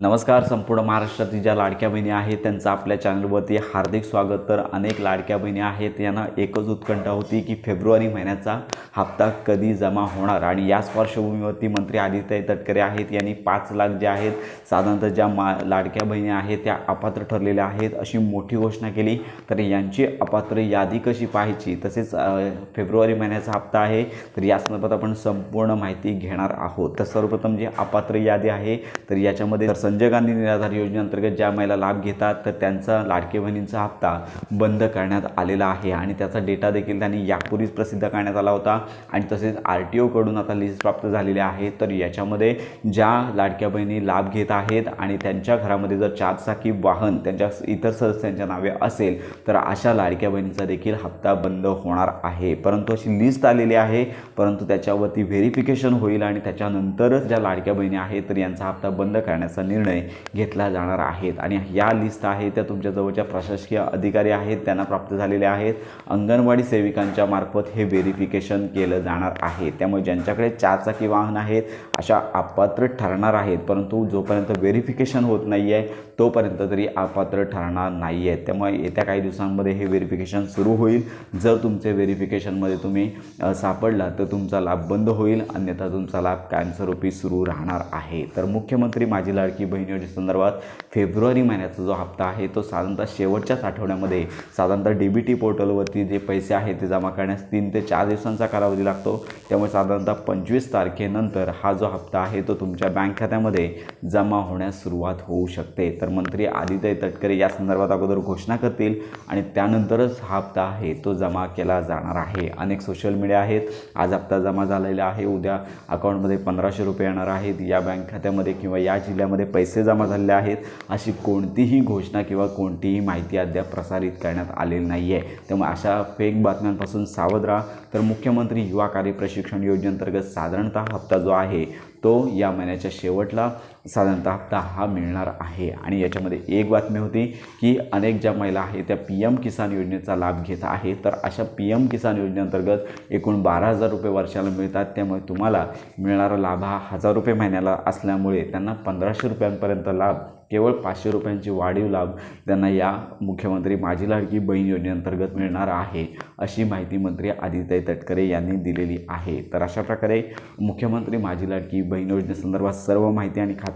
नमस्कार संपूर्ण महाराष्ट्रातील ज्या लाडक्या बहिणी आहेत त्यांचं आपल्या चॅनलवरती हार्दिक स्वागत. तर अनेक लाडक्या बहिणी आहेत यांना एकच उत्कंठा होती की फेब्रुवारी महिन्याचा हप्ता कधी जमा होणार? आणि याच पार्श्वभूमीवरती मंत्री आदित्य तटकरे आहेत यांनी पाच लाख जे आहेत साधारणतः ज्या मा लाडक्या बहिणी आहेत त्या अपात्र ठरलेल्या आहेत अशी मोठी घोषणा केली. तर यांची अपात्र यादी कशी पाहायची? तसेच फेब्रुवारी महिन्याचा हप्ता आहे तर या संदर्भात आपण संपूर्ण माहिती घेणार आहोत. तर सर्वप्रथम जी अपात्र यादी आहे तर याच्यामध्ये संजय गांधी निराधार योजनेअंतर्गत ज्या महिला लाभ घेतात तर त्यांचा लाडके बहिणींचा हप्ता बंद करण्यात आलेला आहे आणि त्याचा डेटा देखील त्यांनी यापूर्वीच प्रसिद्ध करण्यात आला होता आणि तसेच आर टी ओकडून आता लिस्ट प्राप्त झालेली आहे. तर याच्यामध्ये ज्या लाडक्या बहिणी लाभ घेत आहेत आणि त्यांच्या घरामध्ये जर चारचाकी वाहन त्यांच्या इतर सदस्यांच्या नावे असेल तर अशा लाडक्या बहिणीचा देखील हप्ता बंद होणार आहे. परंतु अशी लिस्ट आलेली आहे परंतु त्याच्यावरती व्हेरिफिकेशन होईल आणि त्याच्यानंतरच ज्या लाडक्या बहिणी आहेत तर यांचा हप्ता बंद करण्याचा निर्णय निर्णय घेतला जाणार आहेत. आणि या लिस्ट आहे त्या तुमच्या जवळच्या प्रशासकीय अधिकारी आहेत त्यांना प्राप्त झालेले आहेत. अंगणवाडी सेविकांच्या मार्फत हे व्हेरिफिकेशन केलं जाणार आहे. त्यामुळे ज्यांच्याकडे चारचाकी वाहन आहेत अशा अपात्र ठरणार आहेत. परंतु जोपर्यंत व्हेरिफिकेशन होत नाही आहे तोपर्यंत तरी अपात्र ठरणार नाही आहेत त्यामुळे येत्या काही दिवसांमध्ये हे व्हेरिफिकेशन सुरू होईल. जर तुमचे व्हेरिफिकेशनमध्ये तुम्ही सापडला तर तुमचा लाभ बंद होईल. अन्यथा तुमचा लाभ कायमस्वरूपी सुरू राहणार आहे. तर मुख्यमंत्री माझी लाडकी बहीण योजनेसंदर्भात फेब्रुवारी महिन्याचा जो हप्ता आहे तो साधारणतः शेवटच्याच आठवड्यामध्ये साधारणतः डी बी टी पोर्टलवरती जे पैसे आहेत ते जमा करण्यास तीन ते चार दिवसांचा कालावधी लागतो. त्यामुळे साधारणतः पंचवीस तारखेनंतर हा जो हप्ता आहे तो तुमच्या बँक खात्यामध्ये जमा होण्यास सुरुवात होऊ शकते. तर मंत्री आदित्य तटकरे या संदर्भात अगोदर घोषणा करतील आणि त्यानंतरच हा हप्ता आहे तो जमा केला जाणार आहे. अनेक सोशल मीडिया आहेत आज हप्ता जमा झालेला आहे उद्या अकाउंटमध्ये पंधराशे रुपये येणार आहेत. या बँक खात्यामध्ये किंवा या जिल्ह्यामध्ये पैसे जमा झालेले आहेत अशी कोणतीही घोषणा किंवा कोणतीही माहिती अद्याप प्रसारित करण्यात आलेली नाही आहे त्यामुळे अशा फेक बातम्यांपासून सावध राहा. तर मुख्यमंत्री युवा कार्य प्रशिक्षण योजनेअंतर्गत साधारणतः हप्ता जो आहे तो या महिन्याच्या शेवटला साधारणतः हप्ता हा मिळणार आहे. आणि याच्यामध्ये एक बातमी होती की अनेक ज्या महिला आहेत त्या पी एम किसान योजनेचा लाभ घेत आहे तर अशा पी एम किसान योजनेअंतर्गत एकूण बारा हजार रुपये वर्षाला मिळतात. त्यामुळे तुम्हाला मिळणारा लाभ हा हजार रुपये महिन्याला असल्यामुळे त्यांना पंधराशे रुपयांपर्यंत लाभ केवळ पाचशे रुपयांची वाढीव लाभ त्यांना या मुख्यमंत्री माझी लाडकी बहीण योजनेअंतर्गत मिळणार आहे अशी माहिती मंत्री आदित्य तटकरे यांनी दिलेली आहे. तर अशा प्रकारे मुख्यमंत्री माझी लाडकी बहीण योजनेसंदर्भात सर्व माहिती आणि